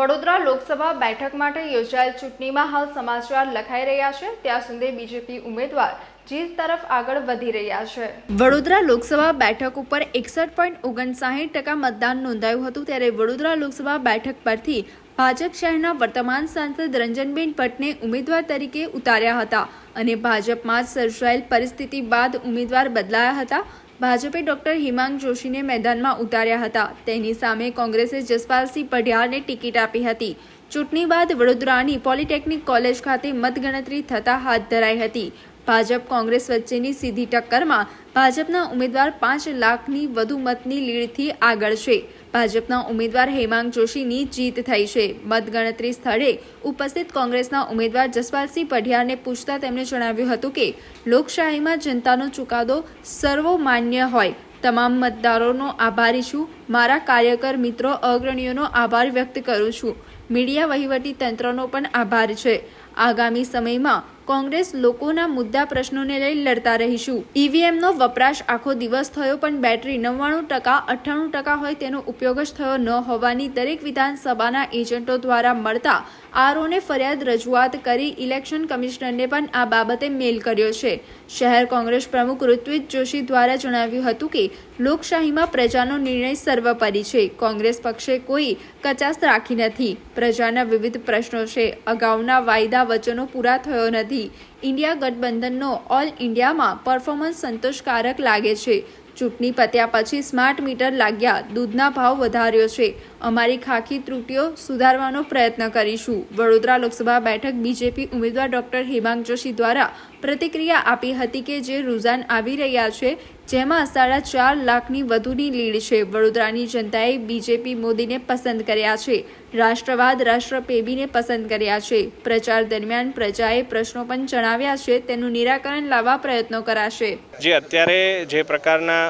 વડોદરા લોકસભા બેઠક માટે યોજાયેલ ચૂંટણીમાં હાલ સમાચાર લખાઈ રહ્યા છે. ત્યાં સુધી બીજેપી ઉમેદવાર જીત તરફ આગળ વધી રહ્યા છે. વડોદરા લોકસભા બેઠક ઉપર એકસઠ પોઈન્ટ ઓગણસાહીઠ ટકા મતદાન નોંધાયું હતું ત્યારે વડોદરા લોકસભા બેઠક પરથી ભાજપ શહેરના વર્તમાન સાંસદ રંજનબેન ભટ્ટને ઉમેદવાર તરીકે ઉતાર્યા હતા અને ભાજપમાં સર્જાયેલ પરિસ્થિતિ બાદ ઉમેદવાર બદલાયા હતા. ભાજપે ડોક્ટર હિમાંગ જોશીને મેદાનમાં ઉતાર્યા હતા. તેની સામે કોંગ્રેસે જસપાલસિંહ પઢિયારને ટિકિટ આપી હતી. ચૂંટણી બાદ વડોદરાની પોલિટેકનિક કોલેજ ખાતે મતગણતરી થતા હાથ ધરાઈ હતી. ભાજપ કોંગ્રેસ વચ્ચેની સીધી ટક્કરમાં ભાજપના ઉમેદવાર પાંચ લાખની વધુ મતની લીડથી આગળ છે. ભાજપના ઉમેદવાર હેમાંગ જોશીની જીત થઈ છે. મતગણતરી સ્થળે ઉપસ્થિત કોંગ્રેસના ઉમેદવાર જસપાલસિંહ પઢિયારને પૂછતા તેમણે જણાવ્યું હતું કે, લોકશાહીમાં જનતાનો ચુકાદો સર્વમાન્ય હોય. તમામ મતદારોનો આભારી છું. મારા કાર્યકર મિત્રો અગ્રણીઓનો આભાર વ્યક્ત કરું છું. મીડિયા વહીવટી તંત્રનો પણ આભાર છે. આગામી સમયમાં કોંગ્રેસ લોકોના મુદ્દા પ્રશ્નોને લઈ લડતા રહીશું. ઈવીએમનો વપરાશ આખો દિવસ થયો, પણ બેટરી નવ્વાણું ટકા, અઠ્ઠાણું ટકા હોય તેનો ઉપયોગ જ થયો ન હોવાની દરેક વિધાનસભાના એજન્ટો દ્વારા મળતા આરઓને ફરિયાદ રજૂઆત કરી ઇલેક્શન કમિશનરને પણ આ બાબતે મેલ કર્યો છે. શહેર કોંગ્રેસ પ્રમુખ ઋત્વિજ જોશી દ્વારા જણાવ્યું હતું કે, લોકશાહીમાં પ્રજાનો નિર્ણય સર્વોપરી છે. કોંગ્રેસ પક્ષે કોઈ કચાસ રાખી નથી. પ્રજાના વિવિધ પ્રશ્નો છે. અગાઉના વાયદા વચનો પૂરા થયો નથી. ઇન્ડિયા ગઠબંધનનો ઓલ ઇન્ડિયામાં પરફોર્મન્સ સંતોષકારક લાગે છે. ચૂંટણી પત્યા પછી સ્માર્ટ મીટર લાગ્યા, દૂધના ભાવ વધાર્યો છે. અમારી ખાખી ત્રુટીઓ સુધારવાનો પ્રયત્ન કરીશું. વડોદરા લોકસભા બેઠક બીજેપી ઉમેદવાર ડોક્ટર હેમાંગ જોશી દ્વારા પ્રતિક્રિયા આપી હતી કે જે રૂઝાન આવી રહ્યા છે જેમાં સાડા ચાર લાખની વધુની લીડ છે. વડોદરાની જનતાએ બીજેપી મોદીને પસંદ કર્યા છે. રાષ્ટ્રવાદ રાષ્ટ્રપ્રેમીને પસંદ કર્યા છે. પ્રચાર દરમિયાન પ્રજાએ પ્રશ્નો પણ જણાવ્યા છે. તેનું નિરાકરણ લાવવા પ્રયત્નો કરાશે. જે અત્યારે જે પ્રકારના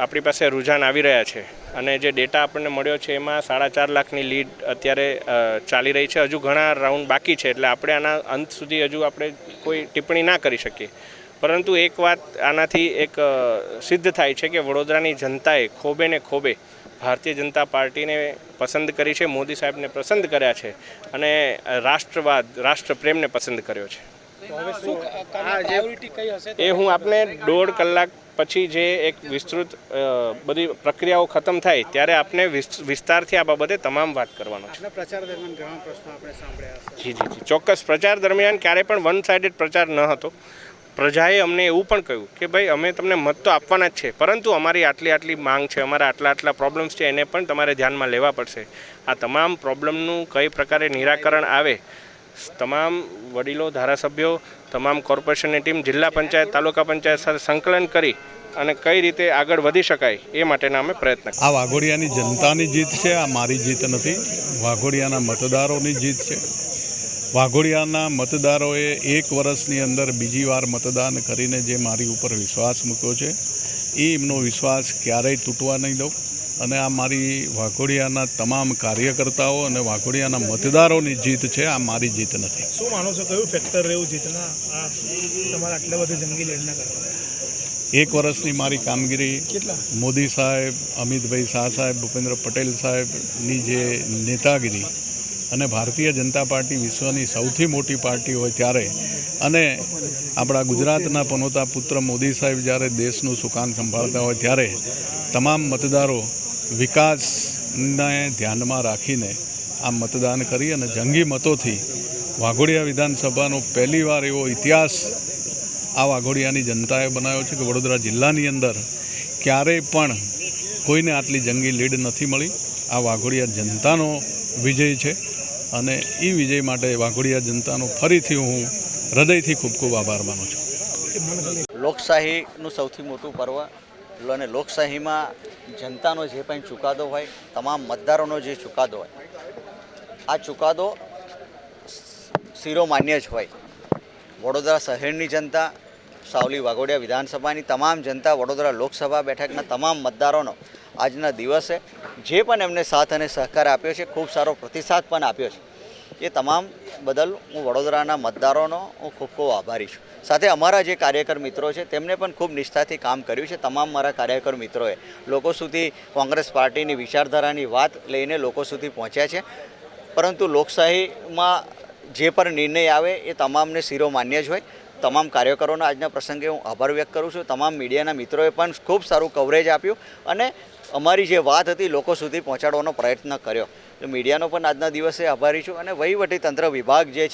આપણી પાસે રુઝાન આવી રહ્યા છે અને જે ડેટા આપણને મળ્યો છે એમાં સાડા ચાર લાખની લીડ અત્યારે ચાલી રહી છે. હજુ ઘણા રાઉન્ડ બાકી છે. એટલે આપણે આના અંત સુધી હજુ આપણે કોઈ ટિપ્પણી ના કરી શકીએ. પરંતુ એક વાત આનાથી એક સિદ્ધ થાય છે કે વડોદરાની જનતાએ ખોબે ને ખોબે ભારતીય જનતા પાર્ટીને પસંદ કરી છે મોદી સાહેબને પસંદ કર્યા છે અને રાષ્ટ્રવાદ રાષ્ટ્રપ્રેમને પસંદ કર્યો છે. એ હું આપને દોઢ કલાક પછી જે એક વિસ્તૃત બધી પ્રક્રિયાઓ ખતમ થાય ત્યારે આપને વિસ્તારથી આ બાબતે તમામ વાત કરવાનો છે. પ્રચાર દરમિયાન ઘણા પ્રશ્નો આપણે સાંભળ્યા જી જી જી. ચોક્કસ પ્રચાર દરમિયાન ક્યારે પણ વન સાઇડેડ પ્રચાર ન હતો. પ્રજાએ અમને એવું પણ કહ્યું કે ભાઈ, અમે તમને મત તો આપવાના જ છે, પરંતુ અમારી આટલી આટલી માંગ છે, અમારા આટલા આટલા પ્રોબ્લેમ્સ છે, એને પણ તમારે ધ્યાનમાં લેવા પડશે. આ તમામ પ્રોબ્લેમનું કઈ પ્રકારે નિરાકરણ આવે, તમામ વડીલો, ધારાસભ્યો, તમામ કોર્પોરેશનની ટીમ જિલ્લા પંચાયત, તાલુકા પંચાયત સાથે સંકલન કરી અને કઈ રીતે આગળ વધી શકાય એ માટેના અમે પ્રયત્ન. આ વાઘોડિયાની જનતાની જીત છે, આ મારી જીત નથી. વાઘોડિયાના મતદારોની જીત છે. વાઘોડિયાના મતદારોએ એક વર્ષની અંદર બીજી વાર મતદાન કરીને જે મારી ઉપર વિશ્વાસ મૂક્યો છે એ એમનો વિશ્વાસ ક્યારેય તૂટવા નહીં દઉં. અને આ મારી વાઘોડિયાના તમામ કાર્યકર્તાઓ અને વાઘોડિયાના મતદારોની જીત છે આ મારી જીત નથી. શું માનો છો કયું ફેક્ટર રહ્યું જીતના? તમારા આટલા બધા જંગી લડના એક વર્ષની મારી કામગીરી મોદી સાહેબ અમિતભાઈ શાહ સાહેબ ભૂપેન્દ્ર પટેલ સાહેબની જે નેતાગીરી અને ભારતીય જનતા પાર્ટી વિશ્વની સૌથી મોટી પાર્ટી હોય ત્યારે અને આપણા ગુજરાતના પનોતા પુત્ર મોદી સાહેબ જ્યારે દેશનું સુકાન સંભાળતા હોય ત્યારે તમામ મતદારો વિકાસને ધ્યાનમાં રાખીને આ મતદાન કરી અને જંગી મતોથી વાઘોડિયા વિધાનસભાનો પહેલીવાર એવો ઇતિહાસ આ વાઘોડિયાની જનતાએ બનાવ્યો છે કે વડોદરા જિલ્લાની અંદર ક્યારેય પણ કોઈને આટલી જંગી લીડ નથી મળી. આ વાઘોડિયા જનતાનો વિજય છે. અને એ વિજય માટે વાઘોડિયા જનતાનો ફરીથી હું હૃદયથી ખૂબ ખૂબ આભાર માનું છું. લોકશાહીનું સૌથી મોટું પર્વ અને લોકશાહીમાં જનતાનો જે પણ ચુકાદો હોય, તમામ મતદારોનો જે ચુકાદો હોય, આ ચુકાદો શિરોમાન્ય જ હોય. વડોદરા શહેરની જનતા, સાવલી વાઘોડિયા વિધાનસભાની તમામ જનતા, વડોદરા લોકસભા બેઠકના તમામ મતદારોનો આજના દિવસે જે પણ એમને સાથ અને સહકાર આપ્યો છે, ખૂબ સારો પ્રતિસાદ પણ આપ્યો છે. એ તમામ બદલ હું વડોદરાના મતદારોનો હું ખૂબ ખૂબ આભારી છું. સાથે અમારા જે કાર્યકર મિત્રો છે, તેમને પણ ખૂબ નિષ્ઠાથી કામ કર્યું છે. તમામ મારા કાર્યકર મિત્રોએ લોકો સુધી કોંગ્રેસ પાર્ટીની વિચારધારાની વાત લઈને લોકો સુધી પહોંચ્યા છે. પરંતુ લોકશાહીમાં જે પણ નિર્ણય આવે એ તમામને શિરો માન્ય જ હોય. તમામ કાર્યકરોના આજના પ્રસંગે હું આભાર વ્યક્ત કરું છું. તમામ મીડિયાના મિત્રોએ પણ ખૂબ સારું કવરેજ આપ્યું અને અમારી જે વાત હતી લોકો સુધી પહોંચાડવાનો પ્રયત્ન કર્યો. મીડિયાનો પણ આજના દિવસે આભારી છું અને વહીવટી તંત્ર વિભાગ જે છે